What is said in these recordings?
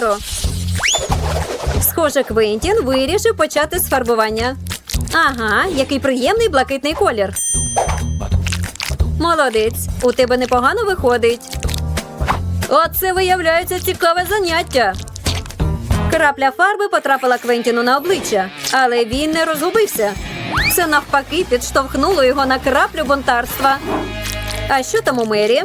кольору. Схоже, Квентін вирішив почати з фарбування. Ага, який приємний блакитний колір. Молодець, у тебе непогано виходить. Оце виявляється цікаве заняття. Крапля фарби потрапила Квентіну на обличчя, але він не розгубився. Це навпаки підштовхнуло його на краплю бунтарства. А що там у мері?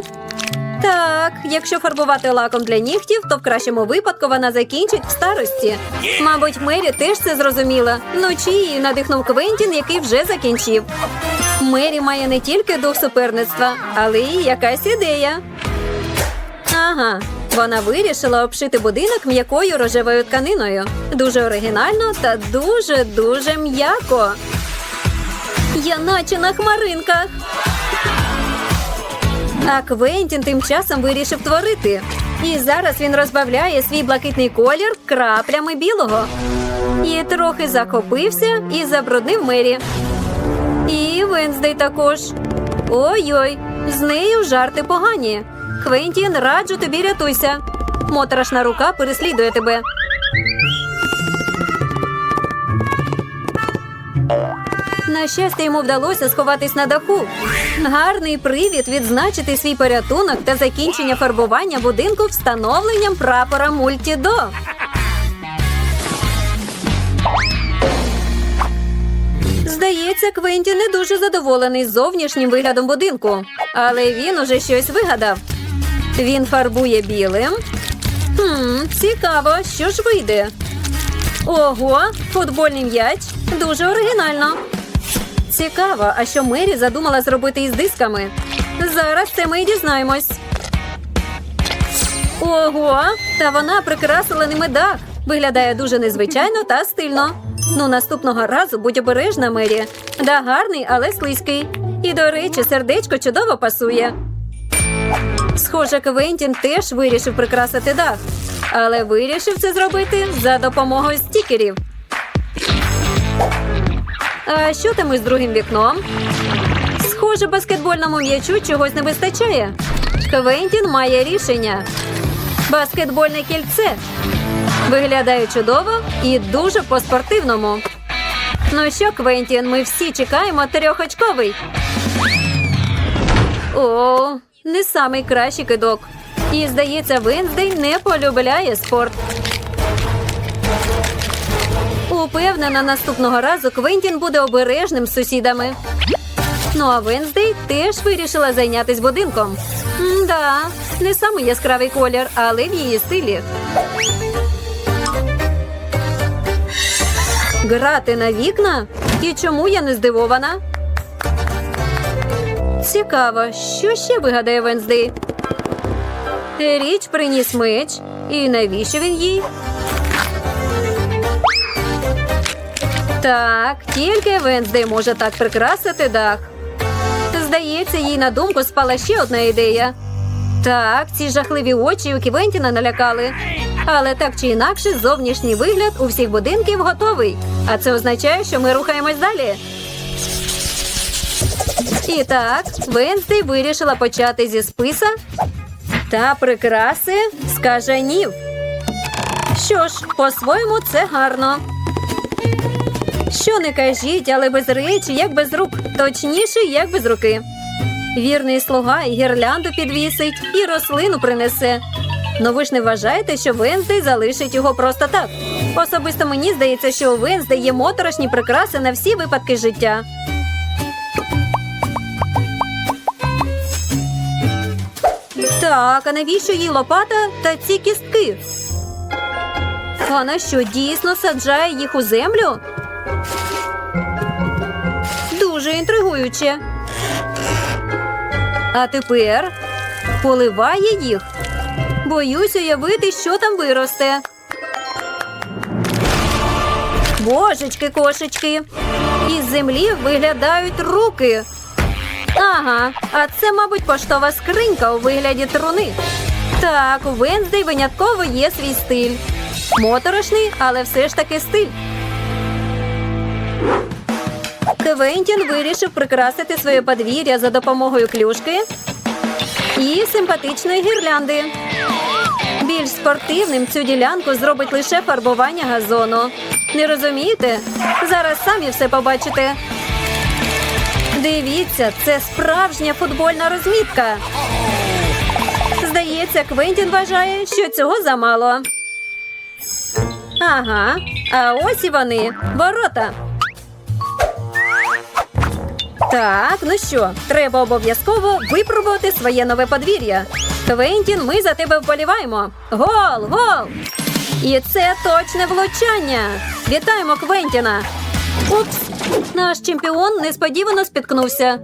Так, якщо фарбувати лаком для нігтів, то в кращому випадку вона закінчить в старості. Мабуть, Мері теж це зрозуміла. Вночі її надихнув Квентін, який вже закінчив. Мері має не тільки дух суперництва, але й якась ідея. Ага, вона вирішила обшити будинок м'якою рожевою тканиною. Дуже оригінально та дуже дуже м'яко. Я наче на хмаринках. А Квентін тим часом вирішив творити. І зараз він розбавляє свій блакитний колір краплями білого. І трохи захопився і забруднив мері. І Венздей також. Ой-ой, з нею жарти погані. Квентін, раджу тобі рятуйся. Моторошна рука переслідує тебе. На щастя, йому вдалося сховатись на даху. Гарний привід відзначити свій порятунок та закінчення фарбування будинку встановленням прапора Мультідо. Здається, Квенті не дуже задоволений зовнішнім виглядом будинку, але він уже щось вигадав. Він фарбує білим. Хм, цікаво, що ж вийде. Ого, футбольний м'яч. Дуже оригінально. Цікаво, а що Мері задумала зробити із дисками? Зараз це ми й дізнаємось. Ого, та вона прикрасила ними дах. Виглядає дуже незвичайно та стильно. Ну, наступного разу будь обережна, Мері. Дах гарний, але слизький. І, до речі, сердечко чудово пасує. Схоже, Квентін теж вирішив прикрасити дах, але вирішив це зробити за допомогою стікерів. А що там із другим вікном? Схоже, баскетбольному м'ячу чогось не вистачає. Квентін має рішення. Баскетбольне кільце. Виглядає чудово і дуже по-спортивному. Ну що, Квентін, ми всі чекаємо трьохочковий. О, не самий кращий кидок. І, здається, Венздей не полюбляє спорт. Упевнена, наступного разу Квентін буде обережним з сусідами. Ну а Венздей теж вирішила зайнятися будинком. Да, не самий яскравий колір, але в її стилі. Грати на вікна? І чому я не здивована? Цікаво, що ще вигадає Венздей? Річ приніс меч. І навіщо він їй? Так, тільки Венздей може так прикрасити дах. Здається, їй на думку спала ще одна ідея. Так, ці жахливі очі у Ківентіна налякали. Але так чи інакше, зовнішній вигляд у всіх будинків готовий. А це означає, що ми рухаємось далі. І так, Венстей вирішила почати зі списа та прикраси з кажанів. Що ж, по-своєму, це гарно. Що не кажіть, але без речі, як без рук, точніше, як без руки. Вірний слуга і гірлянду підвісить, і рослину принесе. Ну ви ж не вважаєте, що Венздей залишить його просто так. Особисто мені здається, що у Венздей є моторошні прикраси на всі випадки життя. Так, а навіщо їй лопата та ці кістки? Вона що, дійсно саджає їх у землю? Дуже. А тепер поливає їх. Боюсь уявити, що там виросте. Божечки, кошечки. Із землі виглядають руки. Ага, а це, мабуть, поштова скринька у вигляді труни. Так, у Венздей винятково є свій стиль. Моторошний, але все ж таки стиль. Квентін вирішив прикрасити своє подвір'я за допомогою клюшки і симпатичної гірлянди. Більш спортивним цю ділянку зробить лише фарбування газону. Не розумієте? Зараз самі все побачите. Дивіться, це справжня футбольна розмітка. Здається, Квентін вважає, що цього замало. Ага, а ось і вони. Ворота. Так, ну що, треба обов'язково випробувати своє нове подвір'я. Квентін, ми за тебе вболіваємо. Гол, гол! І це точне влучання. Вітаємо Квентіна. Упс, наш чемпіон несподівано спіткнувся.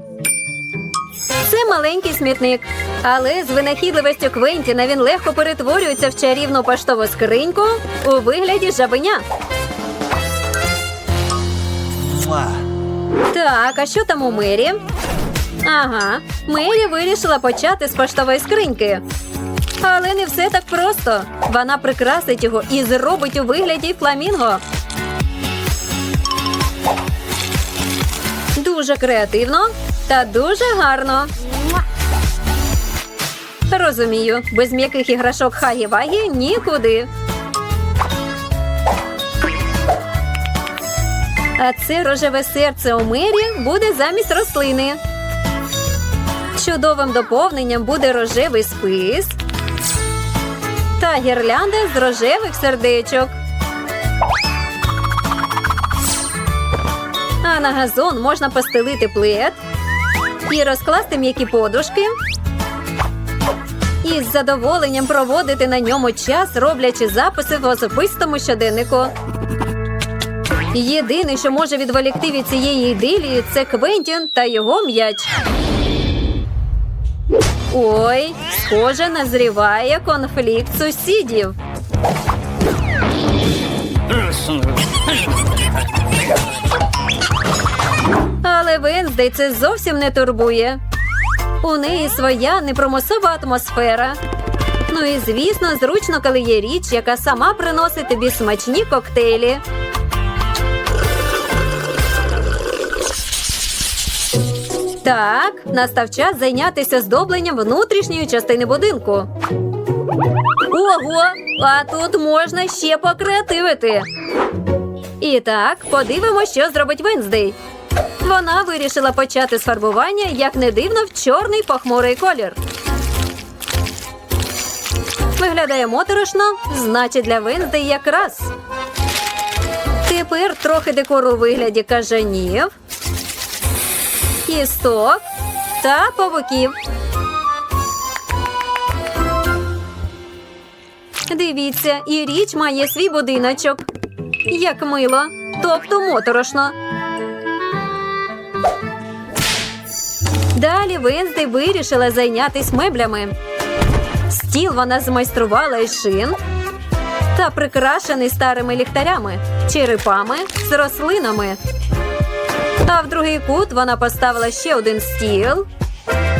Це маленький смітник, але з винахідливістю Квентіна він легко перетворюється в чарівну поштову скриньку у вигляді жабеня. Так, а що там у Мері? Ага, Мері вирішила почати з поштової скриньки. Але не все так просто. Вона прикрасить його і зробить у вигляді фламінго. Дуже креативно та дуже гарно. Розумію, без м'яких іграшок хагі-вагі нікуди. А це рожеве серце у мері буде замість рослини. Чудовим доповненням буде рожевий спис та гірлянда з рожевих сердечок. А на газон можна постелити плед і розкласти м'які подушки. І з задоволенням проводити на ньому час, роблячи записи в особистому щоденнику. Єдине, що може відволікти від цієї ідилії, це Квентін та його м'яч. Ой, схоже, назріває конфлікт сусідів. Але Венздей це зовсім не турбує. У неї своя непромосова атмосфера. Ну і звісно, зручно, коли є річ, яка сама приносить тобі смачні коктейлі. Так, настав час зайнятися здобленням внутрішньої частини будинку. Ого, а тут можна ще покреативити. І так, подивимося, що зробить Венздей. Вона вирішила почати з фарбування, як не дивно, в чорний похмурий колір. Виглядає моторошно, значить для Венздей якраз. Тепер трохи декору у вигляді кажанів, кісток та павуків. Дивіться, і річ має свій будиночок. Як мило, тобто моторошно. Далі Венздей вирішила зайнятися меблями. Стіл вона змайструвала із шин та прикрашений старими ліхтарями, черепами з рослинами. А в другий кут вона поставила ще один стіл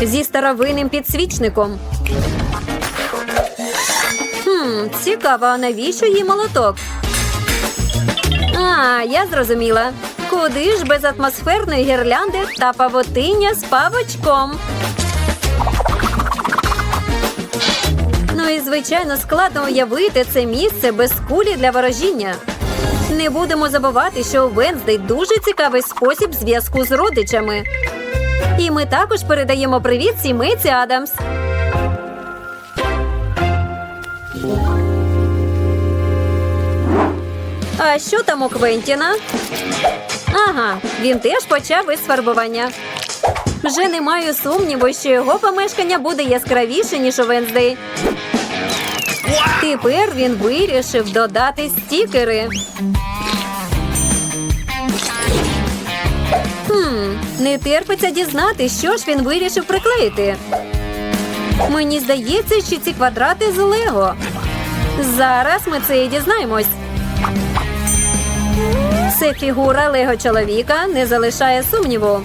зі старовинним підсвічником. Хм, цікаво, навіщо їй молоток? А, я зрозуміла. Куди ж без атмосферної гірлянди та павутиння з павочком? Ну і звичайно складно уявити це місце без кулі для ворожіння. Не будемо забувати, що Венздей дуже цікавий спосіб зв'язку з родичами. І ми також передаємо привіт сімейці Адамс. А що там у Квентіна? Ага, він теж почав із фарбування. Вже не маю сумніву, що його помешкання буде яскравіше, ніж у Венздей. Тепер він вирішив додати стікери. Хм, не терпиться дізнати, що ж він вирішив приклеїти. Мені здається, що ці квадрати з Лего. Зараз ми це і дізнаємось. Це фігура Лего чоловіка не залишає сумніву.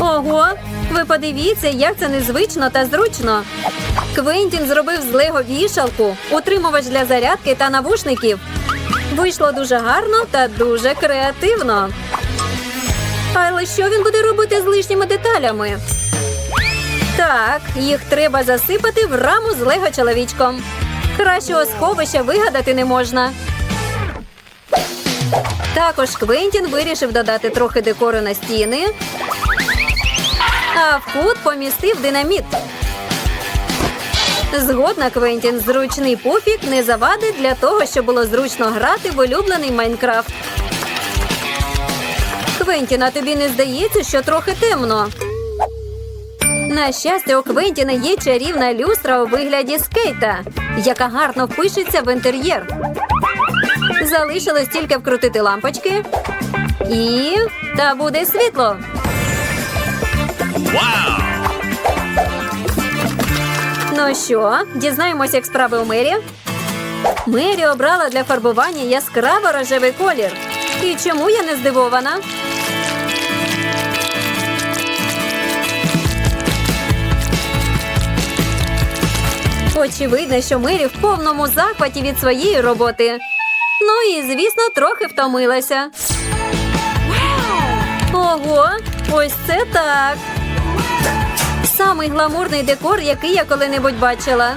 Ого, ви подивіться, як це незвично та зручно. Квентін зробив з Лего вішалку, утримувач для зарядки та навушників. Вийшло дуже гарно та дуже креативно. Але що він буде робити з лишніми деталями? Так, їх треба засипати в раму з Лего чоловічком. Кращого сховища вигадати не можна. Також Квентін вирішив додати трохи декору на стіни, а в кут помістив динаміт. Згодна Квентін зручний пуфік не завадить для того, щоб було зручно грати в улюблений Майнкрафт. Квентін, а тобі не здається, що трохи темно? На щастя, у Квентіна є чарівна люстра у вигляді скейта, яка гарно впишеться в інтер'єр. Залишилось тільки вкрутити лампочки. І та буде світло. Ну що, дізнаємось, як справи у мері? Мері обрала для фарбування яскраво рожевий колір. І чому я не здивована? Очевидно, що Мері в повному захваті від своєї роботи. Ну і, звісно, трохи втомилася. Ого, ось це так. Самий гламурний декор, який я коли-небудь бачила.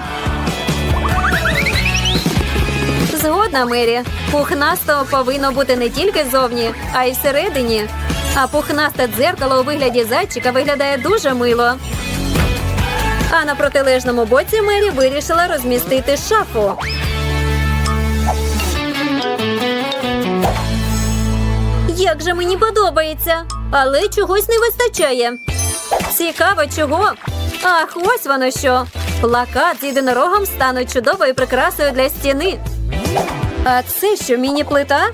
Згодна, Мері. Пухнасто повинно бути не тільки зовні, а й всередині. А пухнасте дзеркало у вигляді зайчика виглядає дуже мило. А на протилежному боці Мері вирішила розмістити шафу. Як же мені подобається, але чогось не вистачає. Цікаво, чого? Ах, ось воно що. Плакат з єдинорогом стане чудовою прикрасою для стіни. А це що, міні-плита?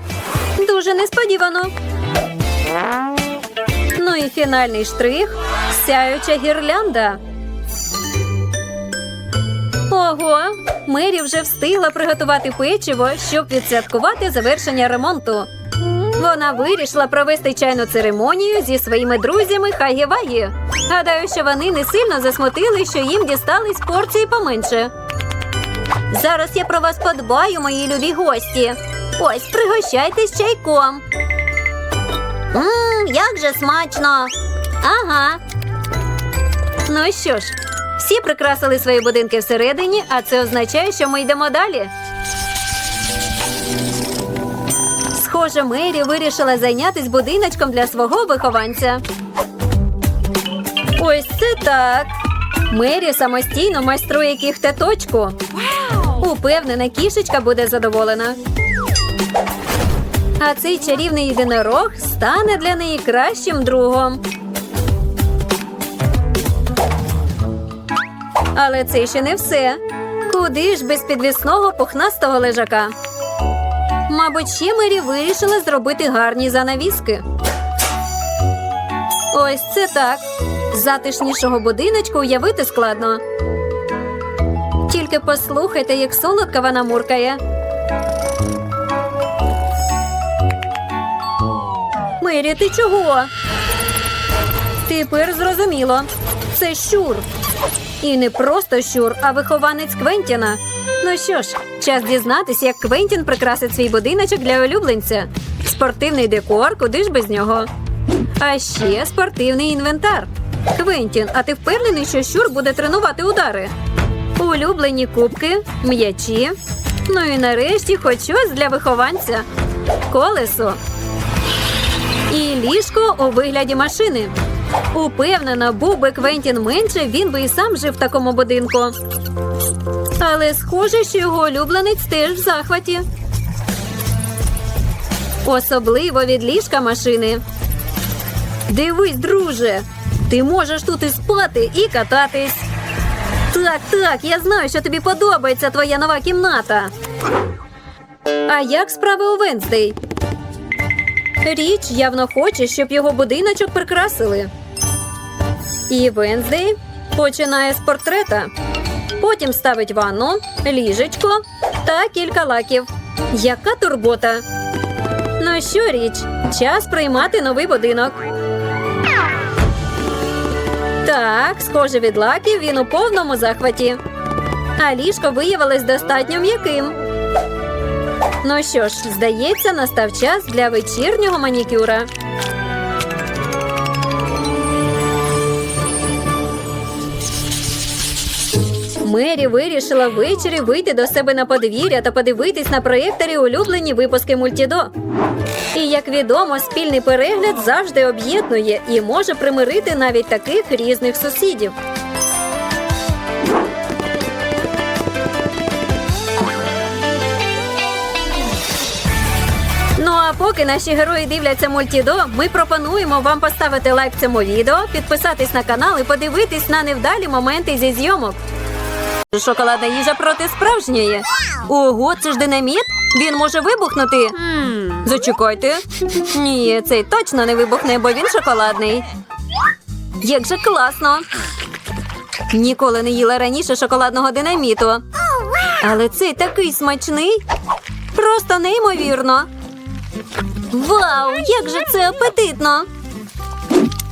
Дуже несподівано. Ну і фінальний штрих сяюча гірлянда. Ого, Мері вже встигла приготувати печиво, щоб відсвяткувати завершення ремонту. Вона вирішила провести чайну церемонію зі своїми друзями Хагі-Вагі. Гадаю, що вони не сильно засмутили, що їм дістались порції поменше. Зараз я про вас подбаю, мої любі гості. Ось пригощайтесь чайком. Мм, як же смачно. Ага. Ну що ж, всі прикрасили свої будинки всередині, а це означає, що ми йдемо далі. Схоже, Мері вирішила зайнятися будиночком для свого вихованця. Ось це так. Мері самостійно майструє кіхтеточку. Упевнена, кішечка буде задоволена. А цей чарівний єдинорог стане для неї кращим другом. Але це ще не все. Куди ж без підвісного пухнастого лежака? Мабуть, ще Мері вирішила зробити гарні занавіски. Ось це так. Затишнішого будиночку уявити складно. Тільки послухайте, як солодко вона муркає. Мері, ти чого? Тепер зрозуміло. Це щур. І не просто щур, а вихованець Квентіна. Ну що ж, час дізнатися, як Квентін прикрасить свій будиночок для улюбленця. Спортивний декор, куди ж без нього. А ще спортивний інвентар. Квентін, а ти впевнений, що щур буде тренувати удари? Улюблені кубки, м'ячі. Ну і нарешті хоч щось для вихованця. Колесо. І ліжко у вигляді машини. Упевнена, був би Квентін менше, він би і сам жив в такому будинку. Але схоже, що його улюбленець теж в захваті. Особливо від ліжка машини. Дивись, друже, ти можеш тут і спати, і кататись. Так, так, я знаю, що тобі подобається твоя нова кімната. А як справи у Венздей? Річ явно хоче, щоб його будиночок прикрасили. І Венздей починає з портрета. Потім ставить ванну, ліжечко та кілька лаків. Яка турбота? Ну що річ, час приймати новий будинок. Так, схоже від лаків він у повному захваті. А ліжко виявилось достатньо м'яким. Ну що ж, здається, настав час для вечірнього манікюра. Мері вирішила ввечері вийти до себе на подвір'я та подивитись на проєкторі улюблені випуски мультідо. І як відомо, спільний перегляд завжди об'єднує і може примирити навіть таких різних сусідів. Ну а поки наші герої дивляться мультідо, ми пропонуємо вам поставити лайк цьому відео, підписатись на канал і подивитись на невдалі моменти зі зйомок. Шоколадна їжа проти справжньої. Ого, це ж динаміт? Він може вибухнути. Зачекайте. Ні, цей точно не вибухне, бо він шоколадний. Як же класно. Ніколи не їла раніше шоколадного динаміту. Але цей такий смачний. Просто неймовірно. Вау, як же це апетитно!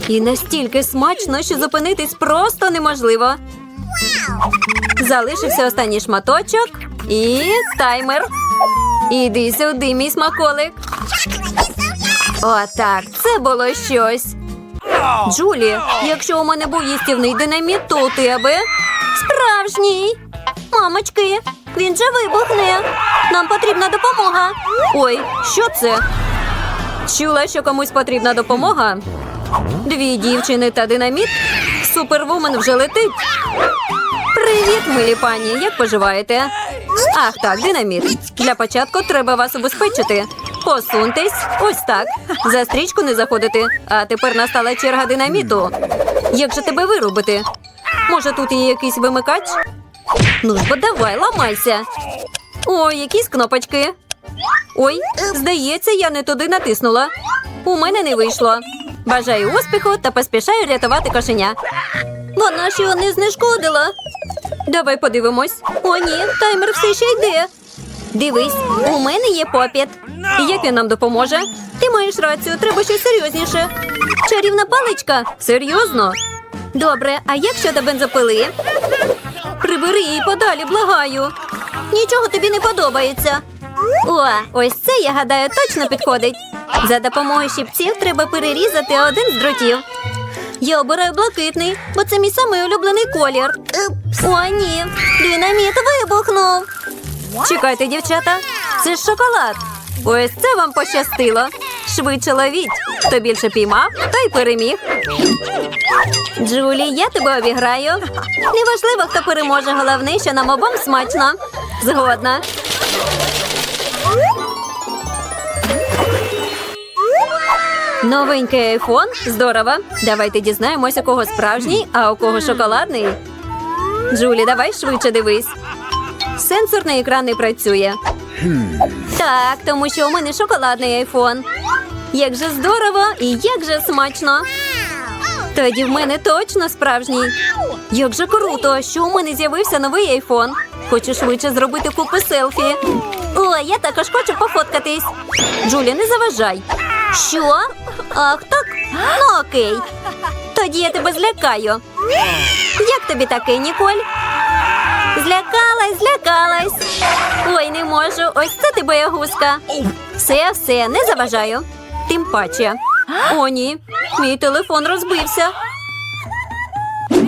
І настільки смачно, що зупинитись просто неможливо. Залишився останній шматочок і таймер. Іди сюди, мій смаколик. Отак, це було щось. Джулі, якщо у мене був їстівний динаміт, то у тебе справжній. Мамочки, він же вибухне. Нам потрібна допомога. Ой, що це? Чула, що комусь потрібна допомога. Дві дівчини та динаміт. Супервумен вже летить. Привіт, милі пані. Як поживаєте? Ах, так, динаміт. Для початку треба вас убезпечити. Посуньтесь, ось так. За стрічку не заходити. А тепер настала черга динаміту. Як же тебе вирубити? Може, тут є якийсь вимикач? Ну ж бо давай, ламайся. Ой, якісь кнопочки. Ой, здається, я не туди натиснула. У мене не вийшло. Бажаю успіху та поспішаю рятувати кошеня. Вона його не знешкодила. Давай подивимось. О, ні, таймер все ще йде. Дивись, у мене є попіт. І як він нам допоможе? Ти маєш рацію, треба щось серйозніше. Чарівна паличка? Серйозно? Добре, а як щодо бензопили? Прибери її подалі, благаю. Нічого тобі не подобається. О, ось це, я гадаю, точно підходить. За допомогою щипців треба перерізати один з дротів. Я обираю блакитний, бо це мій самий улюблений колір. О, ні, динаміт вибухнув. Чекайте, дівчата, це ж шоколад. Ось це вам пощастило. Швидше ловіть. Хто більше піймав, той переміг. Джулі, я тебе обіграю. Неважливо, хто переможе, головне, що нам обом смачно. Згодна. Новенький айфон? Здорово. Давайте дізнаємося, у кого справжній, а у кого шоколадний. Джулі, давай швидше дивись. Сенсорний екран не працює. Так, тому що у мене шоколадний айфон. Як же здорово і як же смачно. Тоді в мене точно справжній. Як же круто, що у мене з'явився новий айфон. Хочу швидше зробити купи селфі. О, я також хочу пофоткатись. Джулі, не заважай. Що? Ах, так? Ну окей. Тоді я тебе злякаю. Як тобі таке, Ніколь? Злякалась, злякалась. Ой, не можу. Ось це ти боягузка. Все, все, не заважаю. Тим паче. О, ні, мій телефон розбився.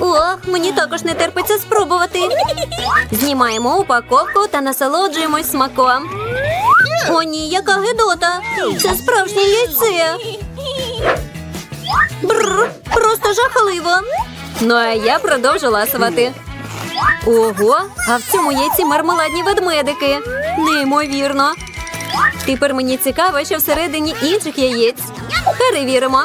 О, мені також не терпиться спробувати. Знімаємо упаковку та насолоджуємось смаком. О, ні, яка гидота! Це справжнє яйце. Бррр, просто жахливо. Ну а я продовжу ласувати. Ого, а в цьому яйці мармеладні ведмедики. Неймовірно. Тепер мені цікаво, що всередині інших яєць. Перевіримо.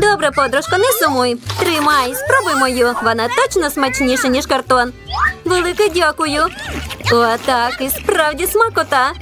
Добре, подружко, не сумуй. Тримай, спробуй мою. Вона точно смачніша, ніж картон. Велике дякую. О, так, і справді смакота.